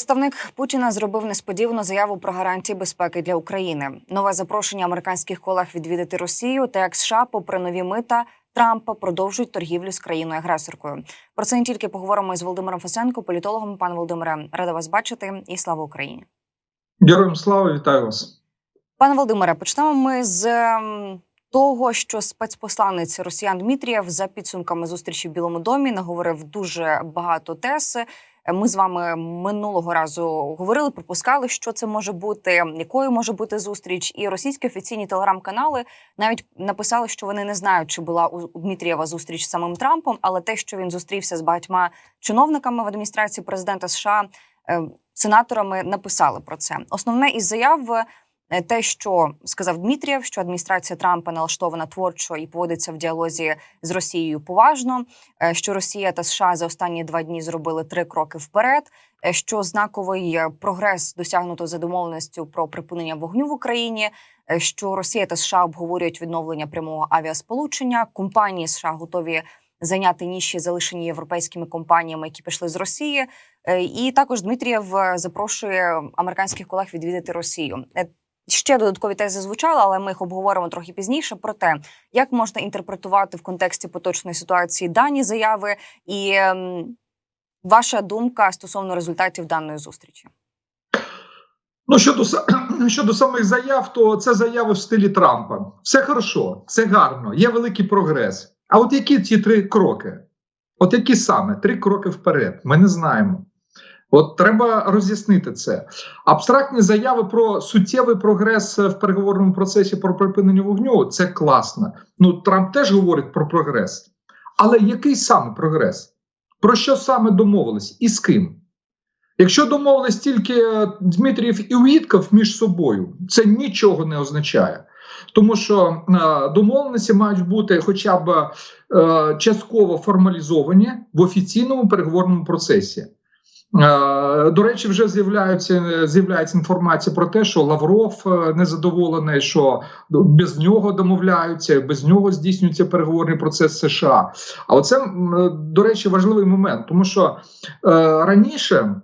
Представник Путіна зробив несподівану заяву про гарантії безпеки для України. Нове запрошення американських колег відвідати Росію та як США, попри нові мита Трампа, продовжують торгівлю з країною агресоркою. Про це не тільки поговоримо із Володимиром Фасенко, політологом. Пане Володимире, рада вас бачити і слава Україні. Героям слава, вітаю вас. Пане Володимире, почнемо ми з ем, того, що спецпосланець Росіян Дмитрієв за підсумками зустрічі в Білому домі наговорив дуже багато тез. Ми з вами минулого разу говорили, пропускали, що це може бути, якою може бути зустріч, і російські офіційні телеграм-канали навіть написали, що вони не знають, чи була у Дмитрієва зустріч з самим Трампом, але те, що він зустрівся з багатьма чиновниками в адміністрації президента США, е, сенаторами написали про це. Основне із заяв. Е, Те, що сказав Дмитрієв, що адміністрація Трампа налаштована творчо і поводиться в діалозі з Росією поважно, е, що Росія та США за останні два дні зробили три кроки вперед. е, Що знаковий прогрес досягнуто за домовленістю про припинення вогню в Україні. Що Росія та США обговорюють відновлення прямого авіасполучення. Компанії США готові зайняти ніші, залишені європейськими компаніями, які пішли з Росії. І також Дмитрієв запрошує американських колег відвідати Росію. Ще додаткові тези звучали, але ми їх обговоримо трохи пізніше. Про те, як можна інтерпретувати в контексті поточної ситуації дані заяви, і ем, ваша думка стосовно результатів даної зустрічі. Ну щодо щодо самих заяв, то це заяви в стилі Трампа. Все хорошо, все гарно, є великий прогрес. А от які ці три кроки? От які саме три кроки вперед? Ми не знаємо. От треба роз'яснити це. Абстрактні заяви про суттєвий прогрес в переговорному процесі про припинення вогню це класно. Ну Трамп теж говорить про прогрес. Але який саме прогрес? Про що саме домовились і з ким? Якщо домовились тільки Дмитрієв і Уїтков між собою, це нічого не означає. Тому що е, домовленості мають бути хоча б е, частково формалізовані в офіційному переговорному процесі. Е, До речі, вже з'являється з'являється інформація про те, що Лавров е, незадоволений, що без нього домовляються, без нього здійснюється переговорний процес США. А оце, до речі, важливий момент, тому що е, раніше.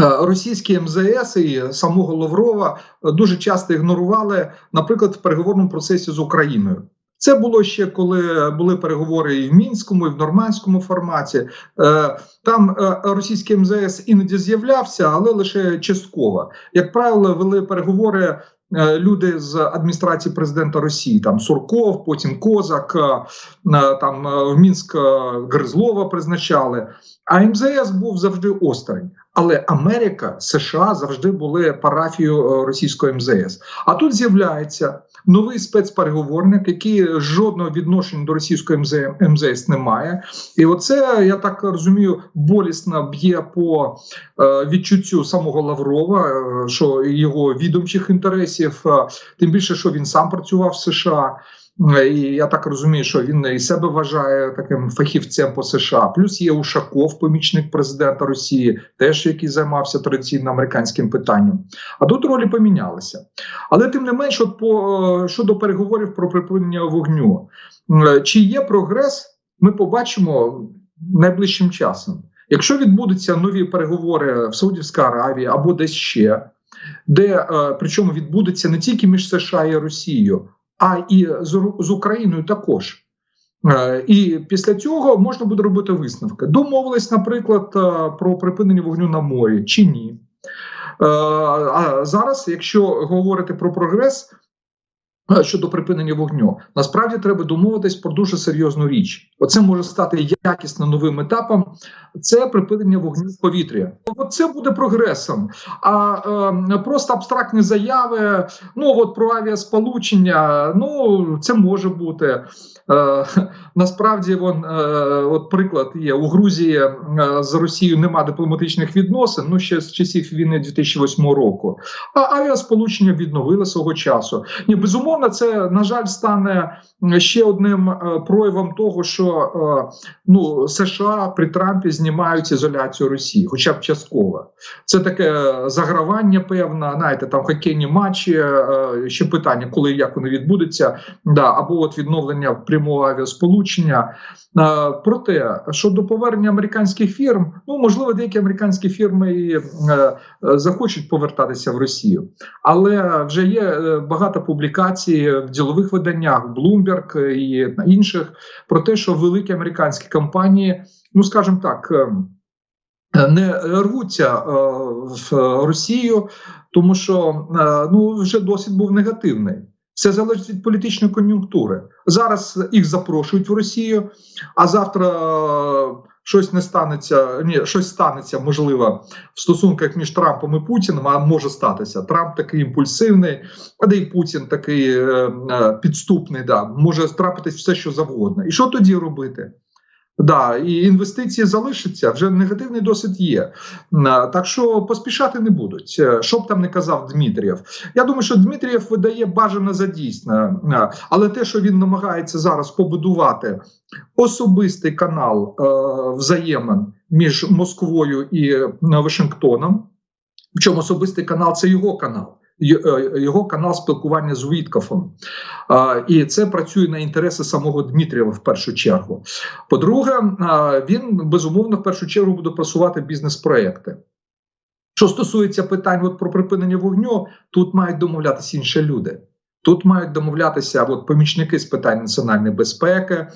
Е, Російські МЗС і самого Лаврова е, дуже часто ігнорували, наприклад, в переговорному процесі з Україною. Це було ще коли були переговори і в мінському, і в нормандському форматі. Е, Там е, російський МЗС іноді з'являвся, але лише частково. Як правило, вели переговори е, люди з адміністрації президента Росії, там Сурков, потім Козак, там в Мінськ Гризлова призначали. А МЗС був завжди осторонь. Але Америка, США завжди були парафією російської МЗС. А тут з'являється новий спецпереговорник, який жодного відношення до російської МЗ, МЗС не має. І оце я так розумію, болісно б'є по е, відчуттю самого Лаврова, е, що його відомчих інтересів, е, тим більше, що він сам працював в США. Е, І я так розумію, що він і себе вважає таким фахівцем по США. Плюс є Ушаков, помічник президента Росії, теж який займався традиційно американським питанням. А тут ролі помінялися. Але тим не менш, от по е, щодо переговорів про припинення вогню, е, чи є прогрес, ми побачимо найближчим часом. Якщо відбудуться нові переговори в Саудівській Аравії або десь ще, де причому відбудеться не тільки між США і Росією а і з, Україною також. Е, І після цього можна буде робити висновки. Домовились, наприклад, е, про припинення вогню на морі чи ні. Е, А зараз, якщо говорити про прогрес щодо припинення вогню, насправді треба домовитись про дуже серйозну річ. Оце може стати якісно новим етапом. Це припинення вогню в повітря. От це буде прогресом. А е, просто абстрактні заяви, ну от про авіасполучення, ну це може бути. Е, насправді, вон е, от приклад є у Грузії е, з Росією нема дипломатичних відносин. Ну ще з часів війни 2008 року. А авіасполучення відновили свого часу. Ні, безумовно. Безумовно, це на жаль стане ще одним е, проявом того, що е, ну США при Трампі знімають ізоляцію Росії, хоча б частково. Це таке загравання, певне, знаєте, там хокейні матчі. е, Ще питання, коли як вони відбудуться, да, або от відновлення прямого авіасполучення. Проте щодо повернення американських фірм, ну можливо, деякі американські фірми і захочуть повертатися в Росію, але вже є багато публікацій в ділових виданнях, Bloomberg і на інших про те, що великі американські компанії, ну скажімо так. е, Не рвуться е, в Росію, тому що е, ну вже досвід був негативний. Все залежить від політичної кон'юнктури. Зараз їх запрошують в Росію, а завтра е, щось не станеться. Ні, щось станеться можливо в стосунках між Трампом і Путіним. А може статися. Трамп такий імпульсивний, а де й Путін такий е, е, підступний. Да, може трапитись все, що завгодно. І що тоді робити? Да, і інвестиції залишаться, вже негативний досвід є. Е, Так що поспішати не будуть. Е, Що б там не казав Дмитрієв. Я думаю, що Дмитрієв видає бажане за дійсне, Е, але те, що він намагається зараз побудувати особистий канал е, взаємин між Москвою і Вашингтоном, причому особистий канал це його канал. Е, Його канал спілкування з Віткофом, і це працює на інтереси самого Дмитрієва в першу чергу. По-друге, він безумовно в першу чергу буде просувати бізнес-проекти. Що стосується питань от про припинення вогню, тут мають домовлятися інші люди. Тут мають домовлятися от, помічники з питань національної безпеки, е,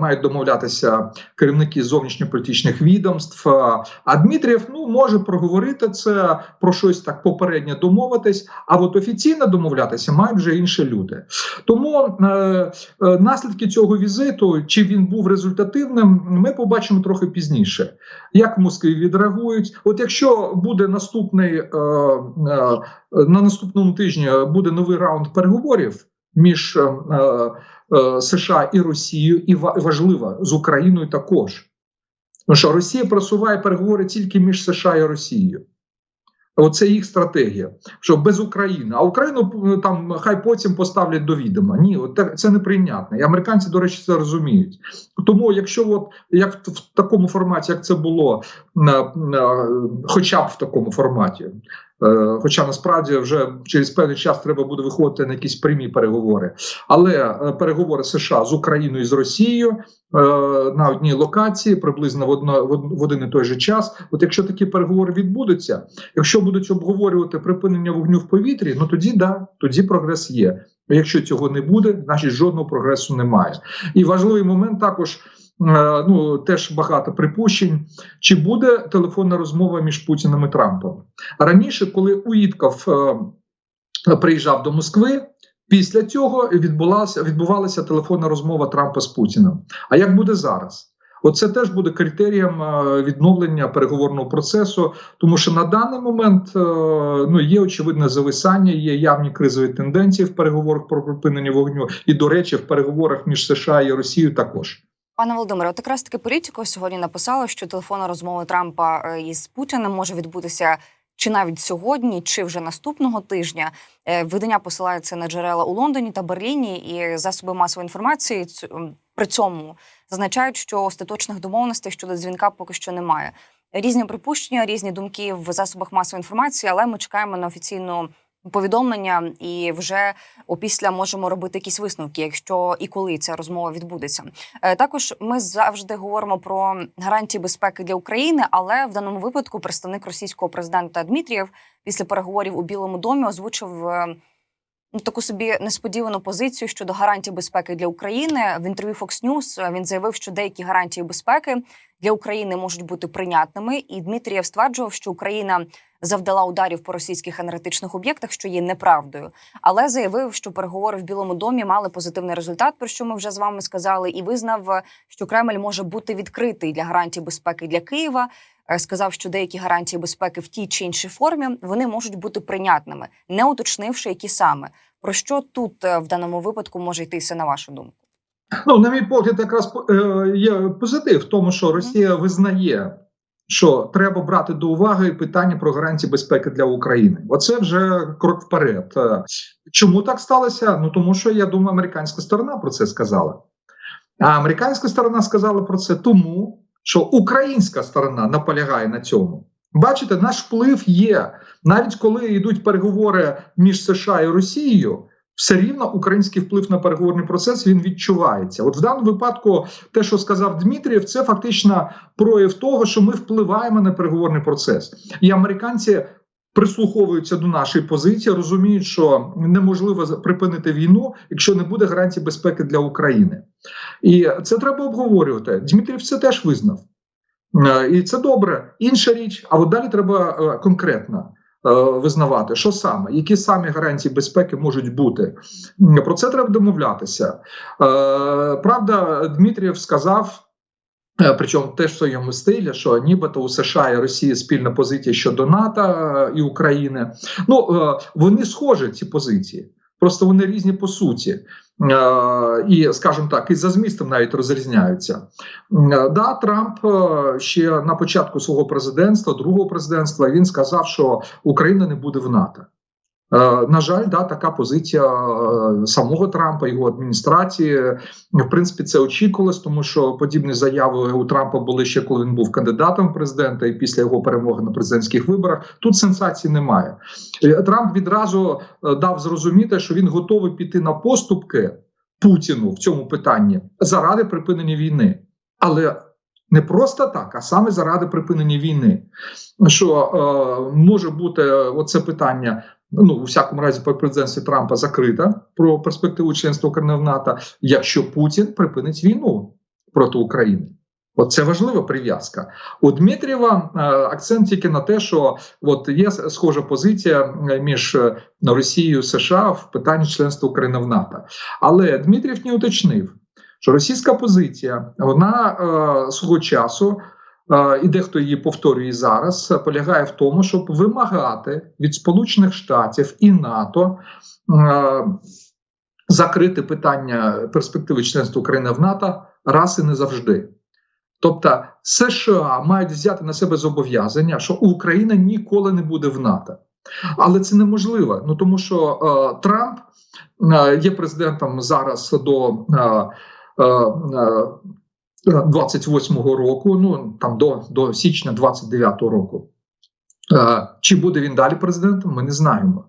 мають домовлятися керівники зовнішньополітичних відомств. Е, А Дмитрієв ну може проговорити це про щось так попередньо домовитись. А от офіційно домовлятися мають вже інші люди. Тому е, е, наслідки цього візиту, чи він був результативним, ми побачимо трохи пізніше. Як в Москві відреагують? От якщо буде наступний е, е, на наступному тижні буде новий раунд переговорів між е, е, США і Росією, і ва- важливо з Україною також. Тому що Росія просуває переговори тільки між США і Росією. Оце їх стратегія, що без України, а Україну е, там хай потім поставлять до відома. Ні, це неприйнятно. І американці, до речі, це розуміють. Тому, якщо от як в, такому форматі, як це було, хоча б в такому форматі, хоча насправді вже через певний час треба буде виходити на якісь прямі переговори, але е, переговори США з Україною і з Росією е, на одній локації, приблизно в одно в один і той же час. От якщо такі переговори відбудуться, якщо будуть обговорювати припинення вогню в повітрі, ну тоді да, тоді прогрес є. Якщо цього не буде, значить жодного прогресу немає. І важливий момент також. Е, Ну, теж багато припущень, чи буде телефонна розмова між Путіним і Трампом раніше, коли Уїтков е, приїжджав до Москви, після цього відбулася відбувалася телефонна розмова Трампа з Путіним. А як буде зараз? Оце теж буде критерієм е, відновлення переговорного процесу, тому що на даний момент ну є очевидне зависання, є явні кризові тенденції в переговорах про припинення вогню, і до речі, в переговорах між США і Росією також. Пане Володимире, от якраз таки політико сьогодні написала, що телефонна розмова Трампа е, із Путіним може відбутися чи навіть сьогодні, чи вже наступного тижня. Е, Видання посилається на джерела у Лондоні та Берліні, і засоби масової інформації при цьому зазначають, що остаточних домовленостей щодо дзвінка поки що немає. Різні припущення, різні думки в засобах масової інформації, але ми чекаємо на офіційну повідомлення і вже опісля можемо робити якісь висновки, якщо і коли ця розмова відбудеться. Е, Також ми завжди говоримо про гарантії безпеки для України, але в даному випадку представник російського президента Дмитрієв після переговорів у Білому домі озвучив е, таку собі несподівану позицію щодо гарантій безпеки для України. В інтерв'ю Fox News е, він заявив, що деякі гарантії безпеки для України можуть бути прийнятними, і Дмитрієв стверджував, що Україна завдала ударів по російських енергетичних об'єктах, що є неправдою, але заявив, що переговори в Білому домі мали позитивний результат, про що ми вже з вами сказали, і визнав, е, що Кремль може бути відкритий для гарантій безпеки для Києва. Е, Сказав, що деякі гарантії безпеки в тій чи іншій формі вони можуть бути прийнятними, не уточнивши, які саме про що тут е, в даному випадку може йтися на вашу думку. Ну, на мій погляд, якраз е, є позитив в тому, що Росія визнає, що треба брати до уваги питання про гарантії безпеки для України. Оце вже крок вперед. Чому так сталося? Ну тому що я думаю, американська сторона про це сказала. А американська сторона сказала про це тому, що українська сторона наполягає на цьому. Бачите, наш вплив є навіть коли йдуть переговори між США і Росією. Все рівно український вплив на переговорний процес він відчувається. От в даному випадку, те, що сказав Дмитрієв, це фактично прояв того, що ми впливаємо на переговорний процес, і американці прислуховуються до нашої позиції, розуміють, що неможливо припинити війну, якщо не буде гарантій безпеки для України. І це треба обговорювати. Дмитрієв це теж визнав. Е, І це добре. Інша річ, а от далі треба е, конкретно е, визнавати, що саме, які самі гарантії безпеки можуть бути. Про це треба домовлятися. Правда, Дмитрієв сказав. Е, Причому теж в своєму стилі, що нібито у США і Росії спільна позиція щодо НАТО е, і України. Ну е, вони схожі ці позиції, просто вони різні по суті. І, скажімо так, і за змістом навіть розрізняються. Да, Трамп ще на початку свого президентства, другого президентства, він сказав, що Україна не буде в НАТО. Е, На жаль, да, така позиція е, самого Трампа, його адміністрації. В принципі, це очікувалось, тому що подібні заяви у Трампа були ще коли він був кандидатом в президента, і після його перемоги на президентських виборах. Тут сенсацій немає. Е, Трамп відразу дав зрозуміти, що він готовий піти на поступки Путіну в цьому питанні заради припинення війни, але не просто так, а саме заради припинення війни. Що е, може бути оце питання. Ну, у всякому разі, по президентстві Трампа закрита про перспективу членства України в НАТО, якщо Путін припинить війну проти України. От це важлива прив'язка. У Дмитрієва е, акцент тільки на те, що от є схожа позиція е, між е, Росією і США в питанні членства України в НАТО. Але Дмитрієв не уточнив, що російська позиція вона свого часу. І дехто її повторює зараз, полягає в тому, щоб вимагати від Сполучених Штатів і НАТО закрити питання перспективи членства України в НАТО раз і не завжди. Тобто США мають взяти на себе зобов'язання, що Україна ніколи не буде в НАТО. Але це неможливо. Ну тому що е, Трамп е, є президентом зараз до е, е, 28-го року, ну там до, до січня 29-го року. Е, чи буде він далі президентом? Ми не знаємо.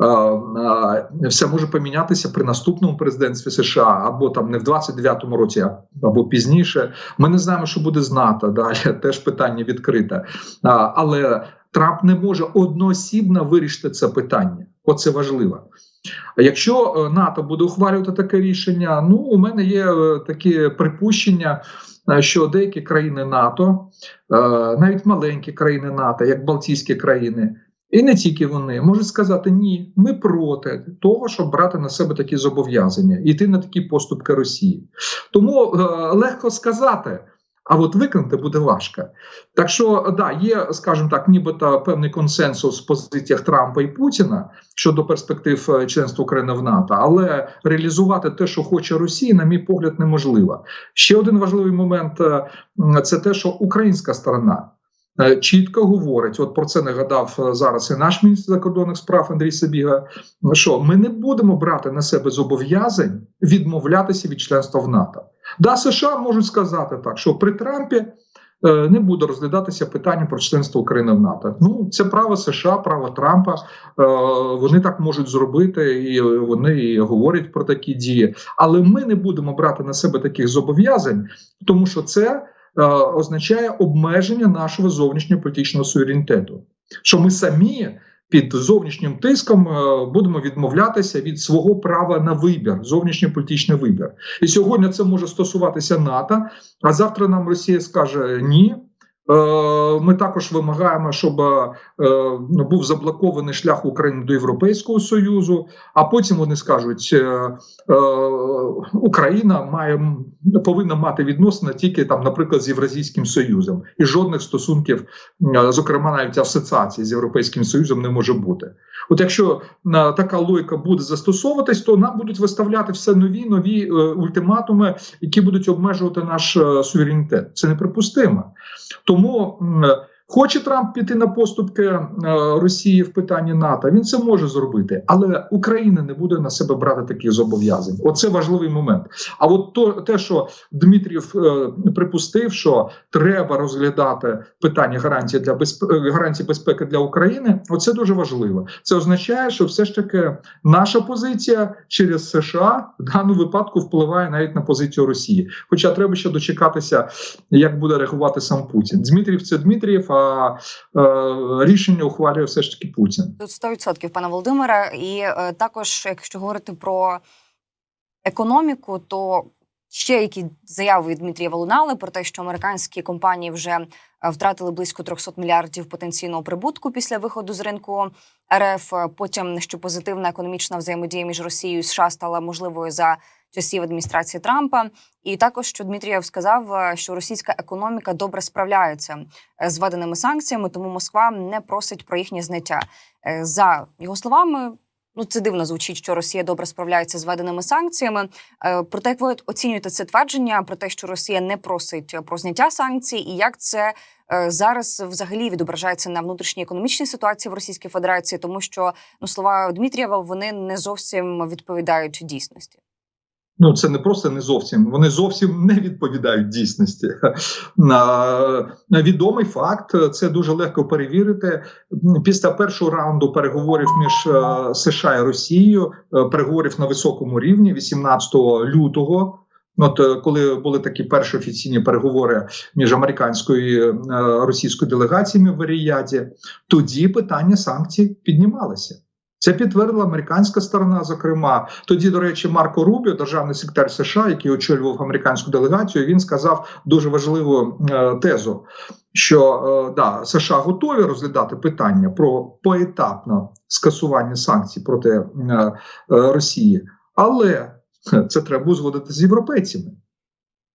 Е, е, Все може помінятися при наступному президентстві США або там не в 29-му році, або пізніше. Ми не знаємо, що буде з НАТО. Далі теж питання відкрите. Але Трамп не може одноосібно вирішити це питання. Оце важливо. А Якщо е, НАТО буде ухвалювати таке рішення, ну у мене є е, такі припущення, е, що деякі країни НАТО, навіть маленькі країни НАТО, як Балтійські країни, і не тільки вони можуть сказати ні, ми проти того, щоб брати на себе такі зобов'язання, йти на такі поступки Росії. Тому легко сказати. А от виконати буде важко. Так що да, є, скажімо так, нібито певний консенсус в позиціях Трампа і Путіна щодо перспектив е, членства України в НАТО, але реалізувати те, що хоче Росія, на мій погляд, неможливо. Ще один важливий момент е, це те, що українська сторона. е, Чітко говорить, от про це нагадав зараз і наш міністр закордонних справ Андрій Сабіга. Що ми не будемо брати на себе зобов'язань відмовлятися від членства в НАТО. Да, США можуть сказати так, що при Трампі е, не буде розглядатися питання про членство України в НАТО. Ну це право США, право Трампа. Е, вони так можуть зробити, і вони і говорять про такі дії. Але ми не будемо брати на себе таких зобов'язань, тому що це е, означає обмеження нашого зовнішньополітичного суверенітету. Що ми самі під зовнішнім тиском е, будемо відмовлятися від свого права на вибір, зовнішньополітичний вибір. І сьогодні це може стосуватися НАТО. А завтра нам Росія скаже ні. Е, Ми також вимагаємо, щоб е, був заблокований шлях України до Європейського союзу. А потім вони скажуть, е, Україна має повинна мати відносини тільки там, наприклад, з Євразійським Союзом, і жодних стосунків, зокрема, навіть асоціації з Європейським Союзом, не може бути. От якщо на така логіка буде застосовуватись, то нам будуть виставляти все нові нові е, ультиматуми, які будуть обмежувати наш е, суверенітет. Це неприпустимо. Тому хоче Трамп піти на поступки е, Росії в питанні НАТО. Він це може зробити, але Україна не буде на себе брати таких зобов'язань. Оце важливий момент. А от то те, що Дмитрів е, припустив, що треба розглядати питання гарантії для безпеки гарантії безпеки для України. Оце дуже важливо. Це означає, що все ж таки наша позиція через США в даному випадку впливає навіть на позицію Росії. Хоча треба ще дочекатися, як буде реагувати сам Путін. Дмитрів це Дмитрієв, а е, рішення ухвалює все ж таки Путін. Тут 100%, пане Володимире. І е, також, якщо говорити про економіку, то ще які заяви від Дмитрія лунали про те, що американські компанії вже е, втратили близько 300 мільярдів потенційного прибутку після виходу з ринку РФ. Потім що позитивна економічна взаємодія між Росією і США стала можливою за часів адміністрації Трампа. І також що Дмитрієв сказав, е, що російська економіка добре справляється е, з введеними санкціями, тому Москва не просить про їхнє зняття. Е, За його словами, ну це дивно звучить, що Росія добре справляється з введеними санкціями. Проте, як ви оцінюєте це твердження про те, що Росія не просить про зняття санкцій, і як це зараз взагалі відображається на внутрішній економічній ситуації в Російській Федерації, тому що ну слова Дмитрієва вони не зовсім відповідають дійсності. Ну, це не просто не зовсім. Вони зовсім не відповідають дійсності. Відомий факт, це дуже легко перевірити. Після першого раунду переговорів між е, США і Росією, е, переговорів на високому рівні, 18 лютого. От е, коли були такі перші офіційні переговори між американською і російською делегаціями в Ріяді, тоді питання санкцій піднімалося. Це підтвердила американська сторона. Зокрема, тоді, до речі, Марко Рубіо, державний секретар США, який очолював американську делегацію, він сказав дуже важливу е, тезу, що е, да, США готові розглядати питання про поетапне скасування санкцій проти е, е, Росії, але це треба узгодити з європейцями.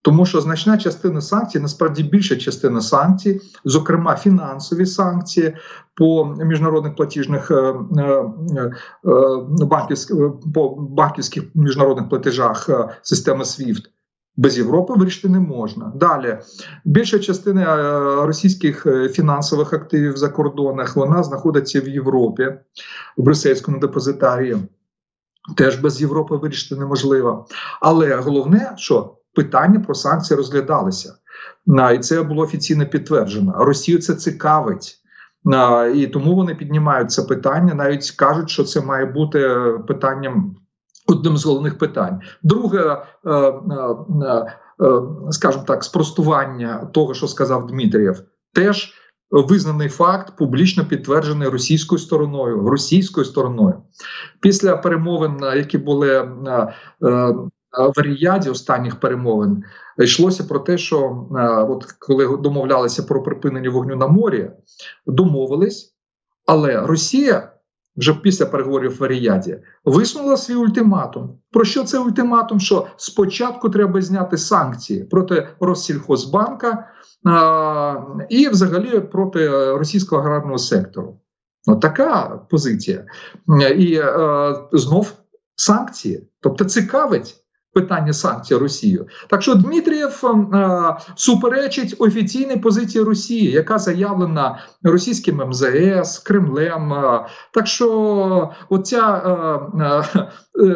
Тому що значна частина санкцій, насправді більша частина санкцій, зокрема фінансові санкції по міжнародних платіжних е, е, е, банківських по банківських міжнародних платежах системи SWIFT, без Європи вирішити не можна. Далі більша частина російських фінансових активів за кордонах вона знаходиться в Європі, в брюссельському депозитарії. Теж без Європи вирішити неможливо. Але головне, що питання про санкції розглядалися, і це було офіційно підтверджено. Росію це цікавить. І тому вони піднімають це питання, навіть кажуть, що це має бути питанням одним з головних питань. Друге, е, е, е, скажімо так, спростування того, що сказав Дмитрієв, теж визнаний факт, публічно підтверджений російською стороною. Російською стороною після перемовин, які були е, е, в Ріяді останніх перемовин, йшлося про те, що е, от коли домовлялися про припинення вогню на морі, домовились, але Росія. Вже після переговорів в Ріяді висунула свій ультиматум. Про що це ультиматум? Що спочатку треба зняти санкції проти Россільхозбанка а, і, взагалі, проти російського аграрного сектору. Ну, така позиція. І е, знов санкції. Тобто цікавить питання санкцій Росію. Так що Дмитрієв е, суперечить офіційній позиції Росії, яка заявлена російським МЗС, Кремлем. Е, так що оця е, е,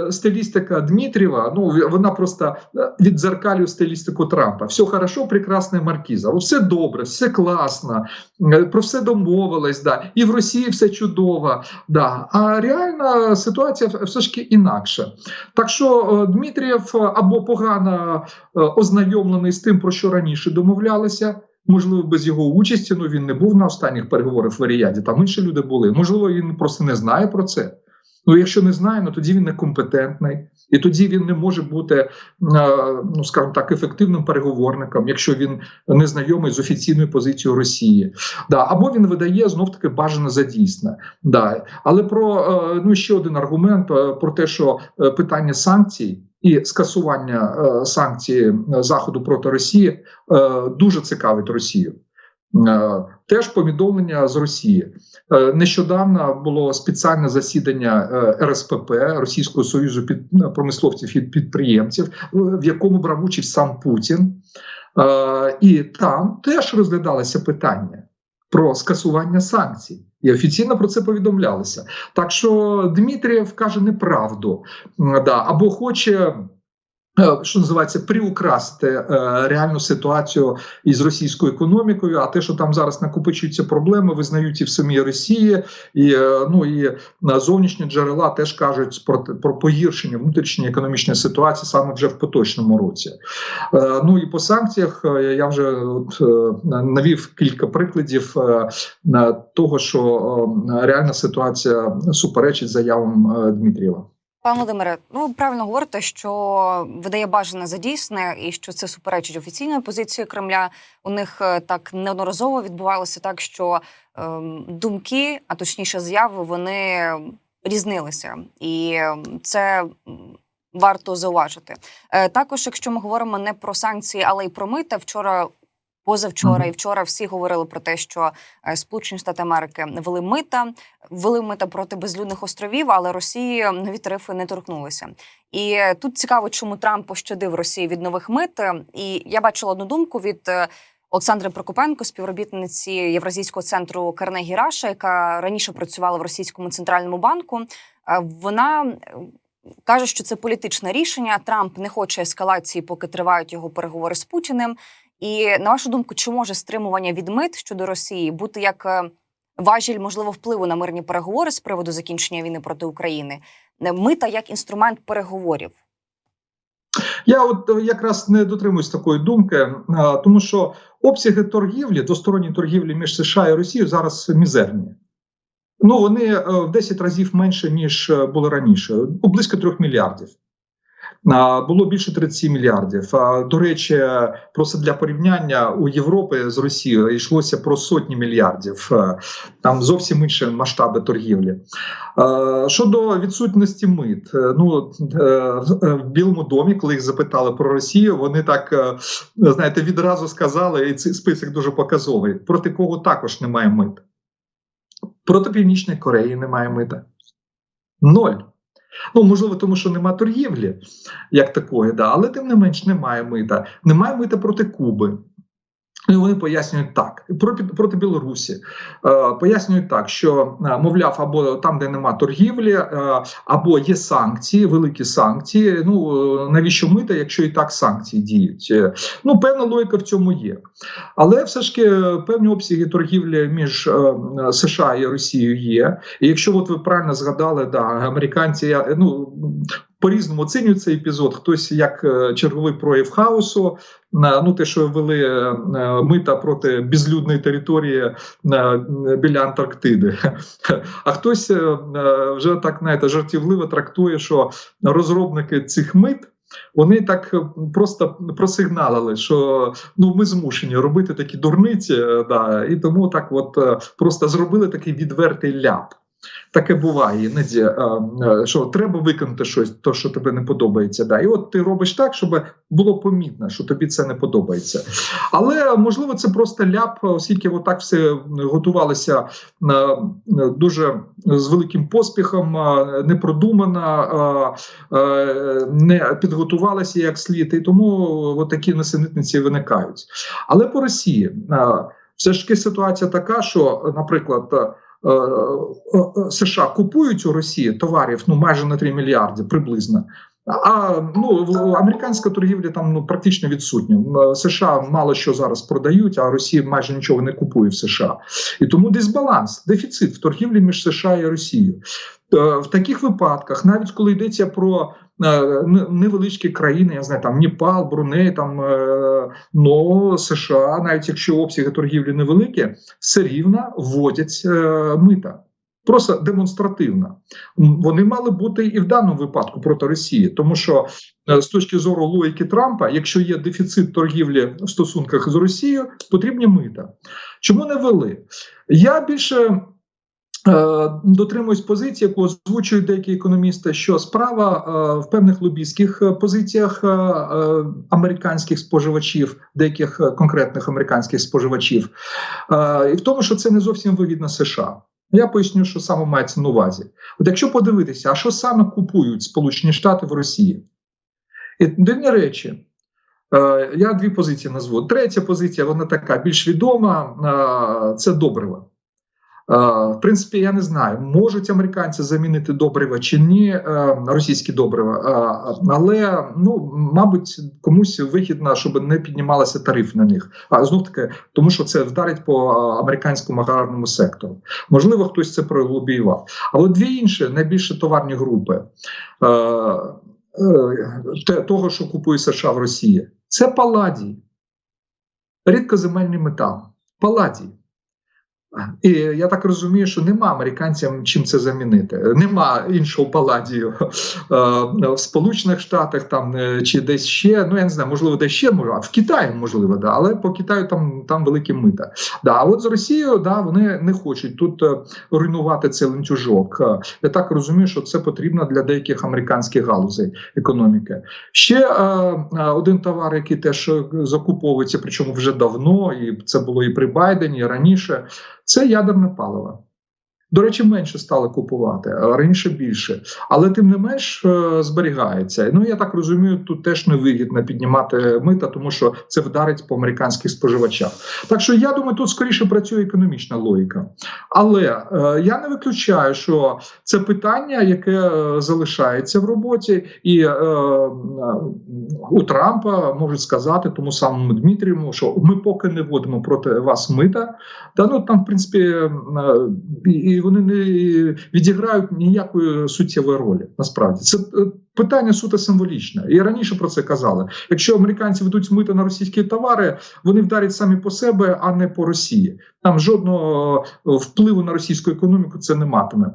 стилістика Дмитрієва, ну вона просто віддзеркалює стилістику Трампа. Все хорошо, прекрасна маркіза. Все добре, все класно, е, про все домовились. Да. І в Росії все чудово. Да. А реальна ситуація все ж таки інакша. Так що е, Дмитрієв або погано е, ознайомлений з тим, про що раніше домовлялися. Можливо, без його участі, ну він не був на останніх переговорах в Аріяді, там інші люди були. Можливо, він просто не знає про це. Ну, якщо не знає, ну тоді він некомпетентний, і тоді він не може бути, е, ну скажімо так, ефективним переговорником, якщо він не знайомий з офіційною позицією Росії. Да, Або він видає знов таки бажане за дійсне. Да. Але про е, ну ще один аргумент про те, що питання санкцій і скасування е, санкцій Заходу проти Росії е, дуже цікавить Росію. Е, теж повідомлення з Росії нещодавно було спеціальне засідання РСПП Російського союзу під промисловців і підприємців, в якому брав участь сам Путін. Е, і там теж розглядалося питання про скасування санкцій. І офіційно про це повідомлялося. Так що Дмитрієв каже неправду, да, або хоче. Е, Що називається приукрасти е, реальну ситуацію із російською економікою, а те, що там зараз накопичуються проблеми, визнають і в самій Росії, і е, ну і зовнішні джерела теж кажуть про, про погіршення внутрішньої економічної ситуації саме вже в поточному році. Ну і по санкціях я вже от, навів кілька прикладів того, що реальна ситуація суперечить заявам Дмитрієва. Пане Володимире, ну правильно говорите, що видає бажане за дійсне, і що це суперечить офіційної позиції Кремля. У них е, так неодноразово відбувалося так, що ем, думки, а точніше заяви, вони різнилися, і ем, це варто зауважити. Е, також, якщо ми говоримо не про санкції, але й про мита, вчора. Позавчора Мгм. і вчора всі говорили про те, що е, Сполучені Штати Америки вели мита, ввели мита проти безлюдних островів, але Росії нові тарифи не торкнулися. І тут цікаво, чому Трамп пощадив Росії від нових мит. І я бачила одну думку від е, Олександри Прокопенко, співробітниці Євразійського центру Карнегі Раша, яка раніше працювала в російському центральному банку. Е, Вона каже, що це політичне рішення. Трамп не хоче ескалації, поки тривають його переговори з Путіним. І на вашу думку, чи може стримування від мит щодо Росії бути як е, важіль можливо впливу на мирні переговори з приводу закінчення війни проти України? Мита як інструмент переговорів. Я от е, якраз не дотримуюсь такої думки, е, тому що обсяги торгівлі, двосторонньої торгівлі між США і Росією зараз мізерні. Ну вони в 10 разів менше ніж було раніше, близько 3 мільярдів. Було більше 37 мільярдів. До речі, просто для порівняння у Європи з Росією йшлося про сотні мільярдів. Е, Там зовсім інші масштаби торгівлі. Е, Щодо відсутності мит, е, ну е, в Білому домі, коли їх запитали про Росію, вони так е, знаєте відразу сказали, і цей список дуже показовий. Проти кого також немає мит. Проти Північної Кореї немає мита. Ноль. Ну, можливо, тому що нема торгівлі як такої, да, але тим не менш немає мита. Немає мита проти Куби. І вони пояснюють так проти, проти Білорусі. Е, пояснюють так, що е, мовляв, або там, де нема торгівлі, е, або є санкції, великі санкції. Ну навіщо мита, якщо і так санкції діють? Ну, певна логіка в цьому є. Але все ж таки певні обсяги торгівлі між США і Росією є. І якщо от ви правильно згадали, да, американці ну. По-різному оцінюють цей епізод. Хтось як е, черговий прояв хаосу, ну те, що ввели е, мита проти безлюдної території е, біля Антарктиди. А хтось вже так знаєте, жартівливо трактує, що розробники цих мит. Вони так просто просигналили, що ну ми змушені робити такі дурниці, да, і тому так, от просто зробили такий відвертий ляп. Таке буває іноді, е, е, що треба виконати щось, то що тобі не подобається. Да. І от ти робиш так, щоб було помітно, що тобі це не подобається. Але можливо, це просто ляп, оскільки отак все готувалося е, дуже з великим поспіхом, е, не підготувалися як слід, і тому такі несенітниці виникають. Але по Росії все ж таки ситуація така, що, наприклад. Е, США купують у Росії товарів ну майже на 3 мільярди приблизно. А ну американська торгівля там ну практично відсутня. США мало що зараз продають, а Росія майже нічого не купує в США. І тому дисбаланс, дефіцит в торгівлі між США і Росією. Е, В таких випадках, навіть коли йдеться про е, невеличкі країни, я знаю, там Непал, Бруней, там е, но США, навіть якщо обсяги торгівлі невеликі, все рівно вводять е, мита. Просто демонстративно. Вони мали бути і в даному випадку проти Росії, тому що е, з точки зору логіки Трампа, якщо є дефіцит торгівлі в стосунках з Росією, потрібні мита. Чому не вели? Я більше. Е, Дотримуюсь позиції, яку озвучують деякі економісти, що справа е, в певних лобійських е, позиціях американських споживачів, деяких конкретних американських споживачів, і в тому, що це не зовсім вигідно США. Я поясню, що саме мається на увазі. От якщо подивитися, а що саме купують Сполучені Штати в Росії? І дивні речі. Я дві позиції назву. Третя позиція, вона така більш відома. Це добрива. Е, В принципі, я не знаю, можуть американці замінити добрива чи ні, е, російські добрива, Е, але ну, мабуть, комусь вигідно, щоб не піднімалися тариф на них. А знов таки, тому що це вдарить по американському аграрному сектору. Можливо, хтось це пролобіював. А от дві інші найбільше товарні групи того, що купує США в Росії, це паладій, рідкоземельний метал. Паладій. І я так розумію, що нема американцям чим це замінити. Нема іншого паладію е, в Сполучених Штатах там е, чи десь ще. Ну я не знаю, можливо, десь ще може, а в Китаї можливо, да, але по Китаю там, там великі мита. Да, а от з Росією да, вони не хочуть тут е, руйнувати цей ланцюжок. Я так розумію, що це потрібно для деяких американських галузей економіки. Ще один товар, який теж закуповується, причому вже давно, і це було і при Байдені, і раніше. Це ядерне паливо. До речі, менше стали купувати, раніше більше. Але тим не менш е, зберігається. Ну я так розумію, тут теж невигідно піднімати мита, тому що це вдарить по американських споживачах. Так що я думаю, тут скоріше працює економічна логіка. Але е, я не виключаю, що це питання, яке е, залишається в роботі, і е, у Трампа можуть сказати тому самому Дмитрієву, що ми поки не вводимо проти вас мита. Та ну там, в принципі, е, і, вони не відіграють ніякої суттєвої ролі. Насправді це е, питання суто символічне. І раніше про це казали. Якщо американці ведуть мити на російські товари, вони вдарять самі по себе, а не по Росії. Там жодного е, впливу на російську економіку це не матиме.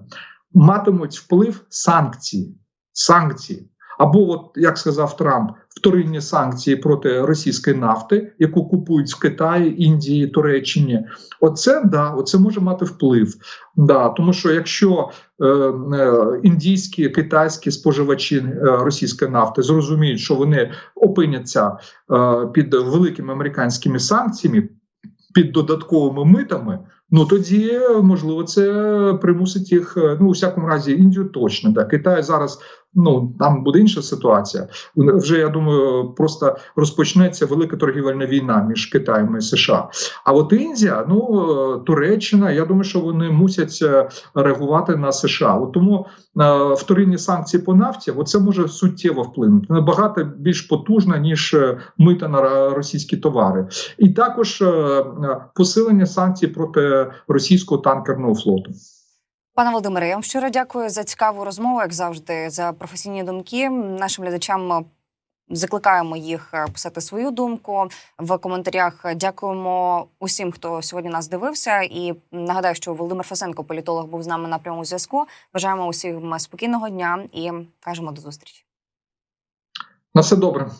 Матимуть вплив санкції. Санкції. Або, от як сказав Трамп, вторинні санкції проти російської нафти, яку купують в Китаї, Індії, Туреччині. Оце да, оце може мати вплив. Да, тому що якщо е, е, індійські китайські споживачі е, російської нафти зрозуміють, що вони опиняться е, під великими американськими санкціями, під додатковими митами. Ну тоді можливо це примусить їх. е, Ну у всякому разі, Індію точно да Китай зараз. Ну там буде інша ситуація. Вже я думаю, просто розпочнеться велика торгівельна війна між Китаєм і США. А от Індія, ну е, Туреччина, я думаю, що вони мусять е, реагувати на США. От тому е, вторинні санкції по нафті, це може суттєво вплинути набагато більш потужно ніж е, мита на російські товари, і також е, посилення санкцій проти російського танкерного флоту. Пане Володимире, я вам щиро дякую за цікаву розмову, як завжди, за професійні думки. Нашим глядачам е, закликаємо їх е, писати свою думку в коментарях. Дякуємо усім, хто сьогодні нас дивився. І нагадаю, що Володимир Фасенко, політолог, був з нами на прямому зв'язку. Бажаємо усім спокійного дня і кажемо до зустрічі. На все добре.